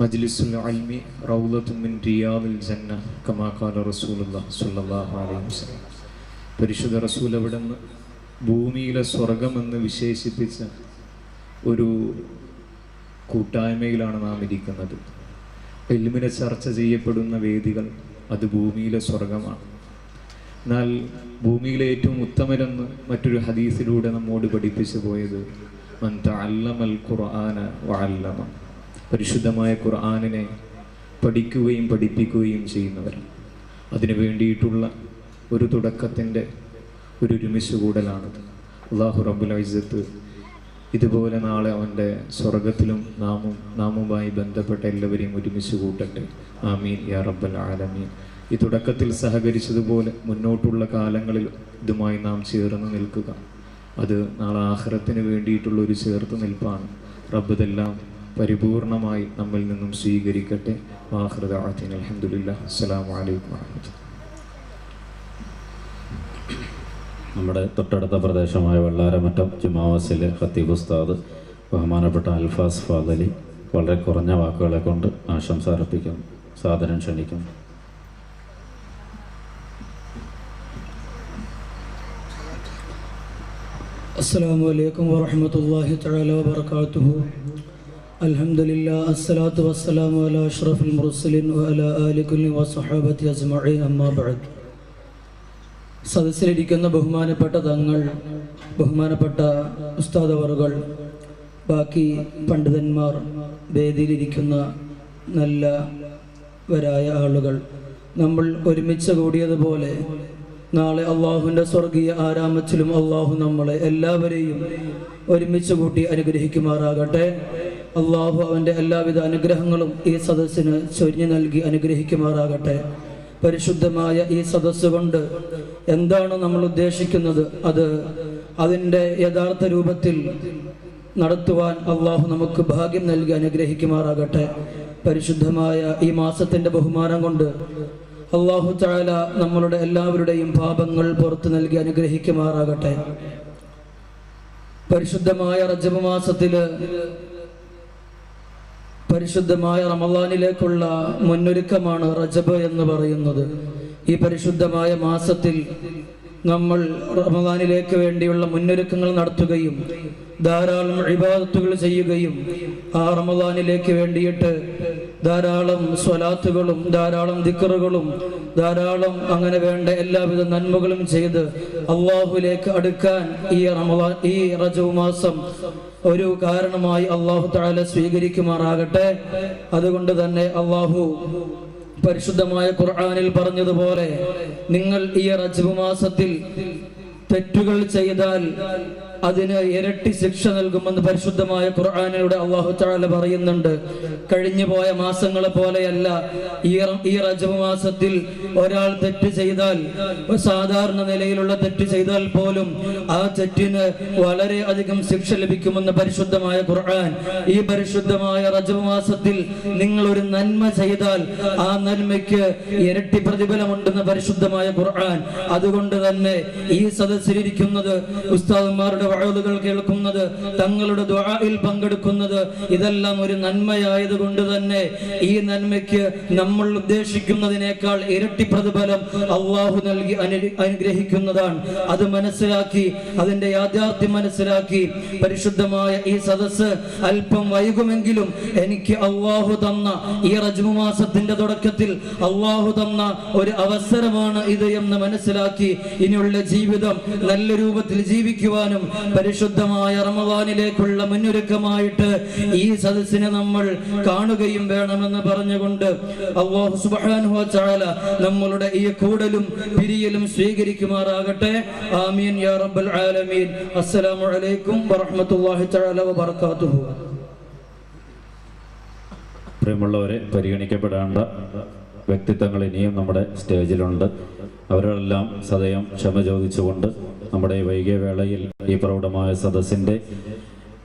മജ്ലിസുൽ من رياض മിൻ كما ജന്ന കമാ الله റസൂലുള്ളാഹി സ്വല്ലല്ലാഹു അലൈഹി വസല്ലം. പരിശുദ്ധ റസൂൽ അവിടുന്ന് ഭൂമിയിലെ സ്വർഗമെന്ന് വിശേഷിപ്പിച്ച ഒരു കൂട്ടായ്മയിലാണ് നാം ഇരിക്കുന്നത്. എൽമിനെ ചർച്ച ചെയ്യപ്പെടുന്ന വേദികൾ അത് ഭൂമിയിലെ സ്വർഗമാണ് എന്നാൽ ഭൂമിയിലെ ഏറ്റവും ഉത്തമരെന്ന് മറ്റൊരു ഹദീസിലൂടെ നമ്മോട് പഠിപ്പിച്ചു പോയത് മൻ തഅല്ലമൽ ഖുർആന വഅല്ലമ പരിശുദ്ധമായ ഖുർആാനിനെ പഠിക്കുകയും പഠിപ്പിക്കുകയും ചെയ്യുന്നവർ. അതിനു വേണ്ടിയിട്ടുള്ള ഒരു തുടക്കത്തിന്റെ ഒരു ഒരുമിച്ച് കൂടലാണിത് അള്ളാഹു റബുൽ ഇസ്സത്ത് ഇതുപോലെ നാളെ അവന്റെ സ്വർഗത്തിലും നാമും നാമുമായി ബന്ധപ്പെട്ട എല്ലാവരെയും ഒരുമിച്ച് കൂട്ടട്ടെ ആമീൻ. യാ റബ്ബൽ ആലമീൻ. ഈ തുടക്കത്തിൽ സഹകരിച്ചതുപോലെ മുന്നോട്ടുള്ള കാലങ്ങളിൽ ഇതുമായി നാം ചേർന്ന് നിൽക്കുക. അത് നാളെ ആഹ്റത്തിന് വേണ്ടിയിട്ടുള്ള ഒരു ചേർത്ത് നിൽപ്പാണ്. റബ്ബ് ഇതെല്ലാം പരിപൂർണമായി നമ്മിൽ നിന്നും സ്വീകരിക്കട്ടെ. വാഹൃദ അലഹമുല്ല അസ്സാം വലൈക്കും നമ്മുടെ തൊട്ടടുത്ത പ്രദേശമായ വെള്ളാരമറ്റം ജുമാവാസിലെ ഹത്തീബ് ഉസ്താദ് ബഹുമാനപ്പെട്ട അൽഫാസ് ഫാദലി വളരെ കുറഞ്ഞ വാക്കുകളെ കൊണ്ട് ആശംസ അർപ്പിക്കുന്നു. സാധനം ക്ഷണിക്കുന്നു. അസ്സാം വലൈക്കും വാഹമത്തല്ലാഹി തലാ വബറകാതുഹു. الحمد لله الصلاة والسلام على أشرف المرسلين وعلى آل كل وصحابة أجمعين أما بعد സദസ്സിലിരിക്കുന്ന ബഹുമാനപ്പെട്ട തങ്ങൾ ബഹുമാനപ്പെട്ട ഉസ്താദ് അവറുകൾ ബാക്കി പണ്ഡിതന്മാർ വേദിയിലിരിക്കുന്ന നല്ലവരായ ആളുകൾ നമ്മൾ ഒരുമിച്ച് കൂടിയതുപോലെ നാളെ അള്ളാഹുവിൻ്റെ സ്വർഗീയ ആരാമത്തിലും അള്ളാഹു നമ്മളെ എല്ലാവരെയും ഒരുമിച്ച് കൂട്ടി അനുഗ്രഹിക്കുമാറാകട്ടെ അള്ളാഹു അവന്റെ എല്ലാവിധ അനുഗ്രഹങ്ങളും ഈ സദസ്സിന് ചൊരിഞ്ഞു നൽകി അനുഗ്രഹിക്കുമാറാകട്ടെ. പരിശുദ്ധമായ ഈ സദസ്സ് കൊണ്ട് എന്താണ് നമ്മൾ ഉദ്ദേശിക്കുന്നത്? അത് അതിന്റെ യഥാർത്ഥ രൂപത്തിൽ നടത്തുവാൻ അള്ളാഹു നമുക്ക് ഭാഗ്യം നൽകി അനുഗ്രഹിക്കുമാറാകട്ടെ. പരിശുദ്ധമായ ഈ മാസത്തിന്റെ ബഹുമാനം കൊണ്ട് അള്ളാഹു ചാല നമ്മളുടെ എല്ലാവരുടെയും പാപങ്ങൾ പുറത്തു നൽകി അനുഗ്രഹിക്കുമാറാകട്ടെ. പരിശുദ്ധമായ റജബ് മാസത്തിൽ പരിശുദ്ധമായ റമദാനിലേക്കുള്ള മുന്നൊരുക്കമാണ് റജബ് എന്ന് പറയുന്നത്. ഈ പരിശുദ്ധമായ മാസത്തിൽ നമ്മൾ റമദാനിലേക്ക് വേണ്ടിയുള്ള മുന്നൊരുക്കങ്ങൾ നടത്തുകയും ധാരാളം ഇബാദത്തുകൾ ചെയ്യുകയും ആ റമദാനിലേക്ക് വേണ്ടിയിട്ട് ധാരാളം സ്വലാത്തുകളും ധാരാളം ദിക്കറുകളും ധാരാളം അങ്ങനെ വേണ്ട എല്ലാവിധ നന്മകളും ചെയ്ത് അള്ളാഹുലേക്ക് അടുക്കാൻ ഈ റമദാൻ ഈ റജവ് മാസം ഒരു കാരണമായി അള്ളാഹു താല സ്വീകരിക്കുമാറാകട്ടെ. അതുകൊണ്ട് തന്നെ അള്ളാഹു പരിശുദ്ധമായ ഖുർആാനിൽ പറഞ്ഞതുപോലെ നിങ്ങൾ ഈ റജബ് മാസത്തിൽ തെറ്റുകൾ ചെയ്താൽ അതിന് ഇരട്ടി ശിക്ഷ നൽകുമെന്ന് പരിശുദ്ധമായ ഖുർആാനിലൂടെ അള്ളാഹു താല പറയുന്നുണ്ട്. കഴിഞ്ഞു പോയ മാസങ്ങളെ പോലെയല്ല. ഈ ഈ റജബ് മാസത്തിൽ ഒരാൾ തെറ്റ് ചെയ്താൽ സാധാരണ നിലയിലുള്ള തെറ്റ് ചെയ്താൽ പോലും ആ തെറ്റിന് വളരെ അധികം ശിക്ഷ ലഭിക്കുമെന്ന് പരിശുദ്ധമായ ഖുർആൻ. ഈ പരിശുദ്ധമായ റജബ് മാസത്തിൽ നിങ്ങൾ ഒരു നന്മ ചെയ്താൽ ആ നന്മയ്ക്ക് ഇരട്ടി പ്രതിഫലമുണ്ടെന്ന് പരിശുദ്ധമായ ഖുർആൻ. അതുകൊണ്ട് തന്നെ ഈ സദസ്സിലിരിക്കുന്നത് ഉസ്താദന്മാരുടെ വഴലുകൾ കേൾക്കുന്നത് തങ്ങളുടെ ദുആയിൽ പങ്കെടുക്കുന്നത് ഇതെല്ലാം ഒരു നന്മയായത് കൊണ്ട് തന്നെ ഈ നന്മയ്ക്ക് നമ്മൾ ഉദ്ദേശിക്കുന്നതിനേക്കാൾ ഇരട്ടി പ്രതിഫലം അള്ളാഹു നൽകി അനുഗ്രഹിക്കുന്നതാണ്. അത് മനസ്സിലാക്കി അതിന്റെ യാഥാർത്ഥ്യം മനസ്സിലാക്കി പരിശുദ്ധമായ ഈ സദസ്സ് അല്പം വൈകുമെങ്കിലും എനിക്ക് അള്ളാഹു തന്ന ഈ റജ്മു മാസത്തിന്റെ തുടക്കത്തിൽ അള്ളാഹു തന്ന ഒരു അവസരമാണ് ഇത് എന്ന് മനസ്സിലാക്കി ഇനിയുള്ള ജീവിതം നല്ല രൂപത്തിൽ ജീവിക്കുവാനും പരിശുദ്ധമായ റമവാനിലേക്കുള്ള മുന്നൊരുക്കമായിട്ട് ഈ സദസ്സിനെ നമ്മൾ കാണുകയും വേണമെന്ന് പറഞ്ഞുകൊണ്ട് സുബ്ഹാനഹു തആല നമ്മളുടെ ഈ കൂടലും പിരിയലും സ്വീകരിക്കുമാറാകട്ടെ. ആമീൻ യാ റബ്ബൽ ആലമീൻ. അസ്സലാമു അലൈക്കും വറഹ്മത്തുള്ളാഹി തആല വബറകാതുഹു. പ്രിയമുള്ളവരെ പരിഗണിക്കപ്പെടേണ്ട വ്യക്തിത്വങ്ങൾ ഇനിയും നമ്മുടെ സ്റ്റേജിലുണ്ട്. അവരെല്ലാം സദയം ക്ഷമ ചോദിച്ചുകൊണ്ട് നമ്മുടെ വൈകിയ വേളയിൽ ഈ പ്രൗഢമായ സദസ്സിന്റെ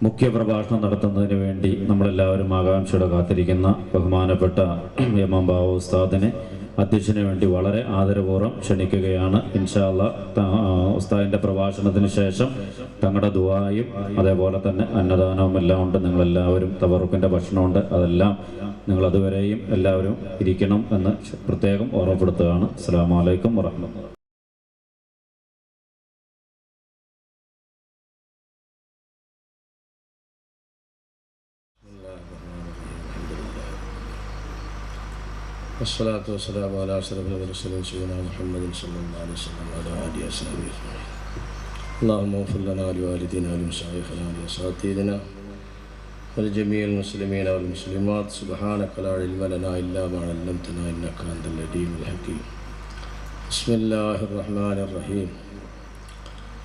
മുഖ്യ പ്രഭാഷണം നടത്തുന്നതിന് വേണ്ടി നമ്മളെല്ലാവരും ആകാംക്ഷയോടെ കാത്തിരിക്കുന്ന ബഹുമാനപ്പെട്ട എം എം ബാബു ഉസ്താദിനെ അധ്യക്ഷന് വേണ്ടി വളരെ ആദരപൂർവം ക്ഷണിക്കുകയാണ്. ഇൻഷാല്ല ഉസ്താദിന്റെ പ്രഭാഷണത്തിന് ശേഷം തങ്ങളുടെ ദുവായും അതേപോലെ തന്നെ അന്നദാനവും എല്ലാം ഉണ്ട്. നിങ്ങളെല്ലാവരും തവറുക്കിന്റെ ഭക്ഷണമുണ്ട്. അതെല്ലാം നിങ്ങൾ അതുവരെയും എല്ലാവരും ഇരിക്കണം എന്ന് പ്രത്യേകം ഓർമ്മപ്പെടുത്തുകയാണ്. അസ്സാം വലൈക്കും വറഹ്മത്തുള്ളാഹി والصلاة والسلام على أشرف المرسلين سيدنا محمد صلى الله عليه وسلم وعلى آله وصحبه أجمعين. اللهم اغفر لنا ولوالدينا ولمشايخنا ولأساتذتنا ولجميع المسلمين والمسلمات. سبحانك لا علم لنا إلا ما علمتنا إنك أنت العليم الحكيم. بسم الله الرحمن الرحيم.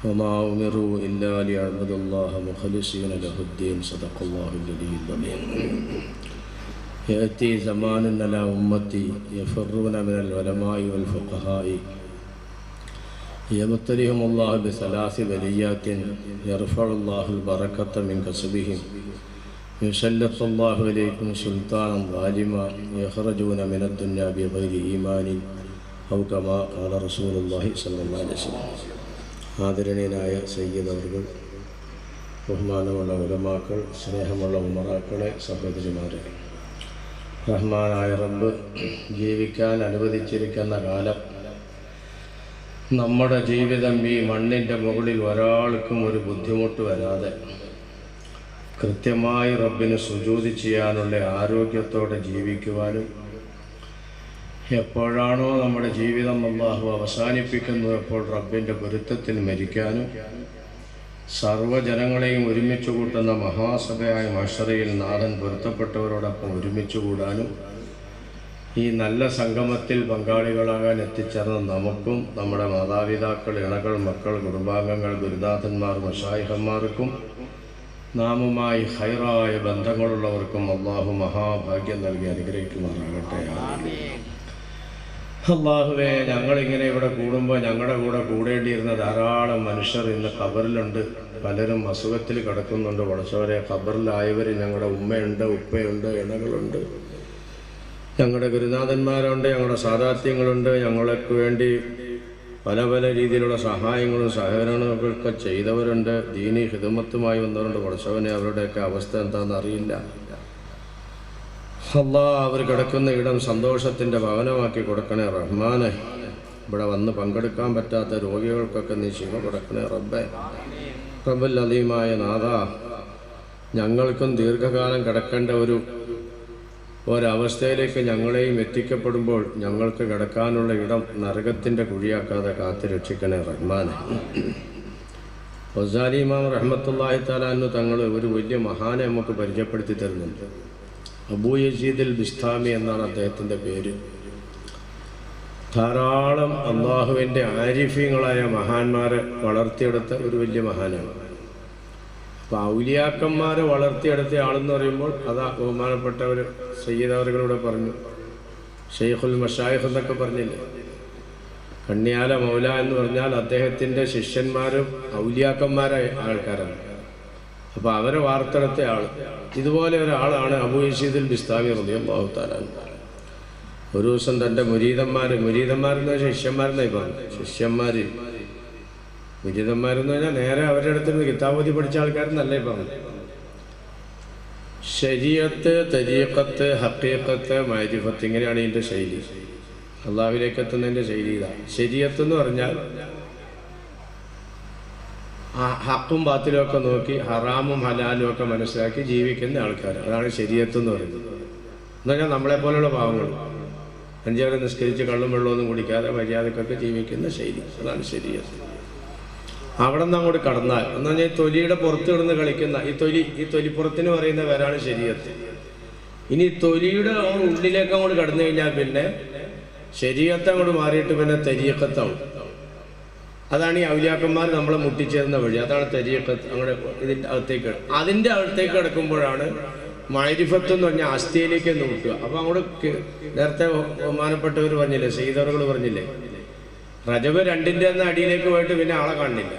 وما أمروا إلا ليعبدوا الله مخلصين له الدين. صدق الله العلي العظيم. يأتي زمان على أمتي يفرون من العلماء والفقهاء يبتليهم الله بثلاث بليات يرفع الله البركة من كسبهم يسلط الله إليكم سلطانا ظالما يخرجون من الدنيا بغير إيمان أو كما قال رسول الله صلى الله عليه وسلم ആദരണീയനായ സയ്യിദ് അവർ ബഹുമാനമുള്ള ഉലമാക്കൾ സ്നേഹമുള്ള ഉമറാക്കളെ സഹോദരിമാരെ റഹ്മാനായ റബ്ബ് ജീവിക്കാൻ അനുവദിച്ചിരിക്കുന്ന കാലം. നമ്മുടെ ജീവിതം ഈ മണ്ണിന്റെ മുകളിൽ ഒരാൾക്കും ഒരു ബുദ്ധിമുട്ട് വരാതെ കൃത്യമായി റബ്ബിന് സുജൂതി ചെയ്യാനുള്ള ആരോഗ്യത്തോടെ ജീവിക്കുവാനും എപ്പോഴാണോ നമ്മുടെ ജീവിതം അള്ളാഹു അവസാനിപ്പിക്കുന്നത് അപ്പോൾ റബ്ബിന്റെ പൊരുത്തത്തിൽ മരിക്കാനും സർവജനങ്ങളെയും ഒരുമിച്ച് കൂട്ടുന്ന മഹാസഭയായ മഷറയിൽ നാഥൻ പൊരുത്തപ്പെട്ടവരോടൊപ്പം ഒരുമിച്ച് കൂടാനും ഈ നല്ല സംഗമത്തിൽ പങ്കാളികളാകാൻ എത്തിച്ചേർന്ന നമുക്കും നമ്മുടെ മാതാപിതാക്കൾ ഇണകൾ മക്കൾ കുടുംബാംഗങ്ങൾ ഗുരുനാഥന്മാർ മഷായിഹന്മാർക്കും നാമുമായി ഹൈറായ ബന്ധങ്ങളുള്ളവർക്കും അള്ളാഹു മഹാഭാഗ്യം നൽകി അനുഗ്രഹിക്കുമാറാകട്ടെ. അള്ളാഹുവെ ഞങ്ങളിങ്ങനെ ഇവിടെ കൂടുമ്പോൾ ഞങ്ങളുടെ കൂടെ കൂടേണ്ടിയിരുന്ന ധാരാളം മനുഷ്യർ ഇന്ന് ഖബറിലുണ്ട്. പലരും അസുഖത്തിൽ കിടക്കുന്നുണ്ട്. വളച്ചവരെ ഖബറിലായവർ ഞങ്ങളുടെ ഉമ്മയുണ്ട് ഉപ്പയുണ്ട് ഇണകളുണ്ട്. ഞങ്ങളുടെ ഗുരുനാഥന്മാരുണ്ട് ഞങ്ങളുടെ സാധാത്യങ്ങളുണ്ട് ഞങ്ങൾക്ക് വേണ്ടി പല പല രീതിയിലുള്ള സഹായങ്ങളും സഹകരണങ്ങളൊക്കെ ചെയ്തവരുണ്ട്. ദീനി ഹിതമത്തുമായി വന്നവരുണ്ട്. വളച്ചവനെ അവരുടെയൊക്കെ അവസ്ഥ എന്താണെന്ന് അറിയില്ല അള്ളാ അവർ കിടക്കുന്ന ഇടം സന്തോഷത്തിന്റെ ഭവനമാക്കി കൊടുക്കണേ റഹ്മാനെ. ഇവിടെ വന്ന് പങ്കെടുക്കാൻ പറ്റാത്ത രോഗികൾക്കൊക്കെ നീ ശിവ കൊടുക്കണേ റബ്ബെ. റബ്ബൽ അലീമായ നാഥ ഞങ്ങൾക്കും ദീർഘകാലം കിടക്കേണ്ട ഒരു ഒരവസ്ഥയിലേക്ക് ഞങ്ങളെയും എത്തിക്കപ്പെടുമ്പോൾ ഞങ്ങൾക്ക് കിടക്കാനുള്ള ഇടം നരകത്തിന്റെ കുഴിയാക്കാതെ കാത്തു രക്ഷിക്കണേ റഹ്മാനെ. ഒസാലി ഇമാം റഹ്മത്തുള്ളാഹി താലാന്നു തങ്ങൾ ഒരു വലിയ മഹാനെ നമുക്ക് പരിചയപ്പെടുത്തി തരുന്നുണ്ട്. അബൂ യസീദ് അൽ ബിസ്താമി എന്നാണ് അദ്ദേഹത്തിന്റെ പേര്. ധാരാളം അള്ളാഹുവിന്റെ ആരിഫ്യങ്ങളായ മഹാന്മാരെ വളർത്തിയെടുത്ത ഒരു വലിയ മഹാനാണ്. അപ്പോൾ ഔലിയാക്കന്മാരെ വളർത്തിയെടുത്ത ആളെന്ന് പറയുമ്പോൾ അതാ ഒരു സയ്യിദവറുകളൂടെ പറഞ്ഞു. ഷെയ്ഖുൽ മഷായിഖ് എന്നൊക്കെ പറഞ്ഞില്ലേ? കണ്ണിയാല മൗല എന്ന് പറഞ്ഞാൽ അദ്ദേഹത്തിന്റെ ശിഷ്യന്മാരും ഔലിയാക്കന്മാരായ ആൾക്കാരാണ്. അപ്പോൾ അവരെ വാർത്തെടുത്ത ആൾ ഇതുപോലെ ഒരാളാണ് അബു ഇഷീദുൽ ബിസ്താവി റളിയല്ലാഹു തആല ഒരു ദിവസം തന്റെ മുരീതന്മാർ മുരീതന്മാരെന്ന് ശിഷ്യന്മാരെന്നായി പറഞ്ഞു? ശിഷ്യന്മാർ മുരീതന്മാരെന്ന് പറഞ്ഞാൽ നേരെ അവരുടെ അടുത്തുനിന്ന് കിതാബോധി പഠിച്ച ആൾക്കാരെന്നല്ലേ പറഞ്ഞു? ശരീരത്ത് തരീക്കത്ത് ഹക്കീക്കത്ത് മാരിഫത്ത് ഇങ്ങനെയാണ് ഇതിന്റെ ശൈലി. അള്ളാവിലേക്ക് എത്തുന്നതിന്റെ ശൈലി ഇതാണ് ശരീഅത്ത് എന്ന് പറഞ്ഞാൽ ഹക്കും ബാത്തിലും ഒക്കെ നോക്കി ഹറാമും ഹലാലും ഒക്കെ മനസ്സിലാക്കി ജീവിക്കുന്ന ആൾക്കാർ അതാണ് ശരീരത്ത് എന്ന് പറയുന്നത്. എന്ന് പറഞ്ഞാൽ നമ്മളെ പോലെയുള്ള പാവങ്ങൾ. അഞ്ചേറെ നിസ്കരിച്ച് കള്ളും വെള്ളമൊന്നും കുടിക്കാതെ മര്യാദക്കൊക്കെ ജീവിക്കുന്ന ശൈലി. അതാണ് ശരിയത്ത് അവിടെ നിന്ന് അങ്ങോട്ട് കടന്നാൽ എന്ന് പറഞ്ഞാൽ തൊലിയുടെ പുറത്ത് കിടന്ന് കളിക്കുന്ന ഈ തൊലി ഈ തൊലിപ്പുറത്തിന് പറയുന്ന പേരാണ് ശരീരത്ത്. ഇനി തൊലിയുടെ ഉള്ളിലേക്ക് അങ്ങോട്ട് കടന്നു കഴിഞ്ഞാൽ പിന്നെ ശരീരത്തെ അങ്ങോട്ട് മാറിയിട്ട് പിന്നെ തെരിയക്കത്താവും അതാണ് ഈ ഔലിയാക്കന്മാർ നമ്മളെ മുട്ടിച്ചേർന്ന വഴി. അതാണ് തരിയൊക്കെ അങ്ങോട്ട് ഇതിന്റെ അകത്തേക്ക് അതിന്റെ അകത്തേക്ക് കിടക്കുമ്പോഴാണ് മൈരിഫത്ത് എന്ന് പറഞ്ഞാൽ അസ്ഥിയിലേക്ക് നോക്കുക അപ്പം അങ്ങോട്ട് നേരത്തെ ബഹുമാനപ്പെട്ടവർ പറഞ്ഞില്ലേ സീതറുകൾ പറഞ്ഞില്ലേ? റജബ് രണ്ടിന്റെ അന്ന് അടിയിലേക്ക് പോയിട്ട് പിന്നെ ആളെ കാണില്ല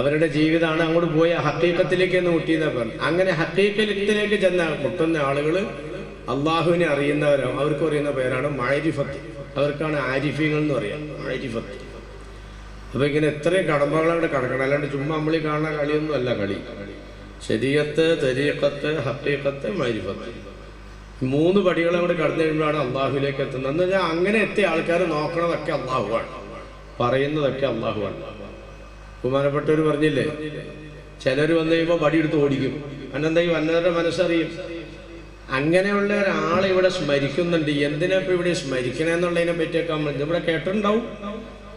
അവരുടെ ജീവിതമാണ് അങ്ങോട്ട് പോയ ഹക്കീക്കത്തിലേക്ക് എന്ന് മുട്ടിയെന്നാ പറഞ്ഞു അങ്ങനെ ഹക്കീക്കത്തിലേക്ക് ചെന്ന മുട്ടുന്ന ആളുകൾ അള്ളാഹുവിനെ അറിയുന്നവരോ അവർക്ക് അറിയുന്ന പേരാണ് മൈരിഫത്ത്. അവർക്കാണ് ആരിഫ്യങ്ങൾ എന്ന് പറയാം. മാരിഫത്ത്. അപ്പൊ ഇങ്ങനെ എത്രയും കടമ്പകളവിടെ കടക്കണം. അല്ലാണ്ട് ചുമ്മാ നമ്മളീ കാണുന്ന കളിയൊന്നും അല്ല കളി. ശരീരത്ത് തെരീക്കത്ത് ഹക്കീക്കത്ത് മരിഫത്ത്. മൂന്ന് പടികളെ കൂടെ കടന്നു കഴിയുമ്പോഴാണ് അള്ളാഹുവിലേക്ക് എത്തുന്നത്. എന്ന് പറഞ്ഞാൽ അങ്ങനെ എത്തിയ ആൾക്കാർ നോക്കണതൊക്കെ അള്ളാഹുവാണ് പറയുന്നതൊക്കെ അള്ളാഹുവാണ് ബഹുമാനപ്പെട്ടവർ പറഞ്ഞില്ലേ? ചിലർ വന്നു കഴിയുമ്പോൾ എടുത്ത് ഓടിക്കും. അന്നെന്തെങ്കിലും ഈ വന്നവരുടെ മനസ്സറിയും. അങ്ങനെയുള്ള ഒരാൾ ഇവിടെ സ്മരിക്കുന്നുണ്ട്. എന്തിനാ ഇപ്പൊ ഇവിടെ സ്മരിക്കണെന്നുള്ളതിനെ പറ്റിയൊക്കെ നമ്മൾ ഇവിടെ കേട്ടിട്ടുണ്ടാവും.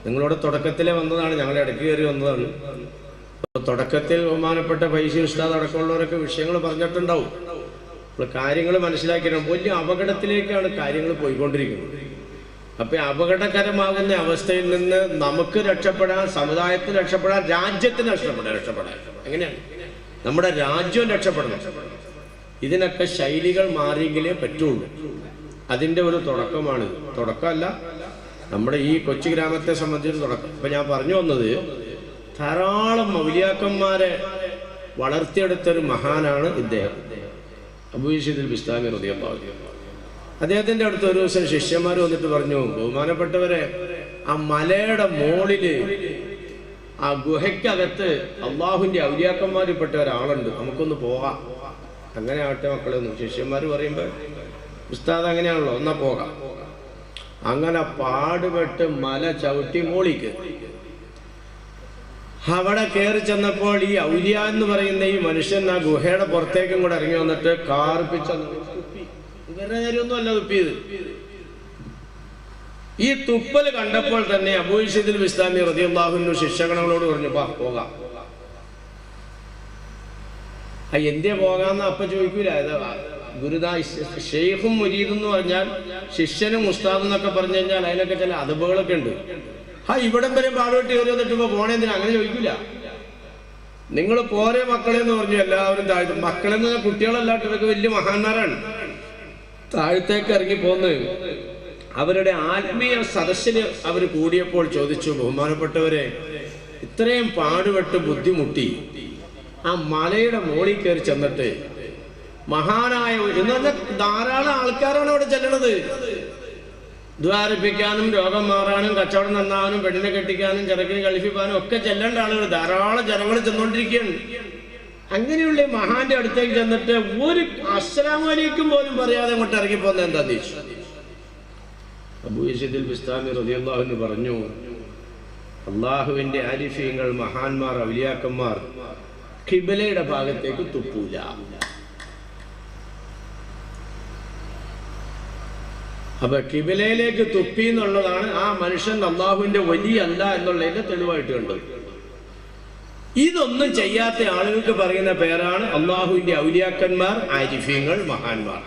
നിങ്ങളുടെ തുടക്കത്തിലെ വന്നതാണ്. ഞങ്ങൾ ഇടയ്ക്ക് കയറി വന്നതാണ്. തുടക്കത്തിൽ ബഹുമാനപ്പെട്ട പൈസ ഉസ്താദ് അടക്കമുള്ളവരൊക്കെ വിഷയങ്ങൾ പറഞ്ഞിട്ടുണ്ടാവും. അപ്പോൾ കാര്യങ്ങൾ മനസ്സിലാക്കിയിട്ട് വലിയ അപകടത്തിലേക്കാണ് കാര്യങ്ങൾ പോയിക്കൊണ്ടിരിക്കുന്നത്. അപ്പൊ ഈ അപകടകരമാകുന്ന അവസ്ഥയിൽ നിന്ന് നമുക്ക് രക്ഷപ്പെടാൻ സമുദായത്തിന് രക്ഷപ്പെടാൻ രാജ്യത്തിന് രക്ഷപ്പെടാൻ രക്ഷപ്പെടാൻ. എങ്ങനെയാണ്? നമ്മുടെ രാജ്യം രക്ഷപ്പെടണം. ഇതിനൊക്കെ ശൈലികൾ മാറിയെങ്കിലേ പറ്റുള്ളൂ. അതിന്റെ ഒരു തുടക്കമാണ് തുടക്കമല്ല നമ്മുടെ ഈ കൊച്ചു ഗ്രാമത്തെ സംബന്ധിച്ച് തുടക്കം. ഇപ്പൊ ഞാൻ പറഞ്ഞു വന്നത് ധാരാളം മൗലിയാക്കന്മാരെ വളർത്തിയെടുത്തൊരു മഹാനാണ് ഇദ്ദേഹം. അബൂഷീദുൽ ബിസ്താമി റളിയല്ലാഹു അദ്ദേഹത്തിന്റെ അടുത്ത് ഒരു ദിവസം ശിഷ്യന്മാർ വന്നിട്ട് പറഞ്ഞു ബഹുമാനപ്പെട്ടവരെ ആ മലയുടെ മോളിൽ ആ ഗുഹയ്ക്കകത്ത് അള്ളാഹുവിന്റെ ഔലിയാക്കന്മാരിൽപ്പെട്ട ഒരാളുണ്ട് നമുക്കൊന്ന് പോകാം അങ്ങനെ ആവട്ടെ മക്കളെ ഒന്നും ശിഷ്യന്മാർ പറയുമ്പോൾ ഉസ്താദ് അങ്ങനെയാണല്ലോ ഒന്നാ പോകാം. അങ്ങനെ പാടുപെട്ട് മല ചവിട്ടി മോളിക്ക്. അവിടെ കയറി ചെന്നപ്പോൾ ഈ ഔലിയ എന്ന് പറയുന്ന ഈ മനുഷ്യൻ ആ ഗുഹയുടെ പുറത്തേക്കും കൂടെ ഇറങ്ങി വന്നിട്ട് കാർപ്പിച്ച അല്ല ഈ തുപ്പൽ കണ്ടപ്പോൾ തന്നെ അബൂഷിദിൽ ഇസ്ലാമി റതിയുള്ളാഹുവിന്റെ ശിക്ഷകണങ്ങളോട് പറഞ്ഞു പാ പോകാം. ആ എന്തിയാ പോകാന്ന് അപ്പ ചോദിക്കൂല ഗുരുദാ ഷെയ്ഖും മുരീദും എന്ന് പറഞ്ഞാൽ ശിഷ്യനും ഉസ്താദ് എന്നൊക്കെ പറഞ്ഞു കഴിഞ്ഞാൽ അതിനൊക്കെ ചില അതബുകളൊക്കെ ഉണ്ട്. ആ ഇവിടം വരെ പാടുപെട്ട് വന്നിട്ട് പോണേ പോണേന്തിനാ അങ്ങനെ ചോദിക്കില്ല നിങ്ങൾ പോരെ മക്കളെ എന്ന് പറഞ്ഞു എല്ലാവരും താഴ്ത്തു. മക്കളെന്ന് പറഞ്ഞാൽ കുട്ടികളല്ലാട്ട് ഇവർക്ക് വലിയ മഹാന്മാരാണ്. താഴത്തേക്ക് ഇറങ്ങി പോന്ന്. അവരുടെ ആത്മീയ സദസ്സിന് അവർ കൂടിയപ്പോൾ ചോദിച്ചു ബഹുമാനപ്പെട്ടവരെ ഇത്രയും പാടുപെട്ട് ബുദ്ധിമുട്ടി. ആ മലയുടെ മോളിൽ കയറി ചെന്നിട്ട് മഹാനായ എന്ന് പറഞ്ഞാൽ ധാരാളം ആൾക്കാരാണ് അവിടെ ചെല്ലണത്. ദ്വാരിപ്പിക്കാനും രോഗം മാറാനും കച്ചവടം നന്നാവാനും പെണ്ണിനെ കെട്ടിക്കാനും ചെറുക്കിനെ കളിപ്പിക്കാനും ഒക്കെ ചെല്ലേണ്ട ആളുകൾ ധാരാളം ജനങ്ങൾ ചെന്നുകൊണ്ടിരിക്കുകയാണ്. അങ്ങനെയുള്ള മഹാന്റെ അടുത്തേക്ക് ചെന്നിട്ട് ഒരു അസ്സലാമലൈക്കും പോലും പറയാതെ അങ്ങോട്ട് ഇറങ്ങിപ്പോന്ന എന്താ ചോദിച്ചു അബൂ യസീദുൽ ബിസ്താമി റളിയല്ലാഹു അൻഹു പറഞ്ഞു അള്ളാഹുവിന്റെ അരിഫീങ്ങൾ മഹാന്മാർ ഔലിയാക്കന്മാർ ഖിബലയുടെ ഭാഗത്തേക്ക് തുപ്പൂല. അപ്പൊ കിബിലയിലേക്ക് തുപ്പി എന്നുള്ളതാണ് ആ മനുഷ്യൻ അള്ളാഹുവിന്റെ വലിയ അല്ല എന്നുള്ളതിന്റെ തെളിവായിട്ട് കണ്ടത്. ഇതൊന്നും ചെയ്യാത്ത ആളുകൾക്ക് പറയുന്ന പേരാണ് അള്ളാഹുവിന്റെ ഔലിയാക്കന്മാർ ആരിഫ്യങ്ങൾ മഹാന്മാർ.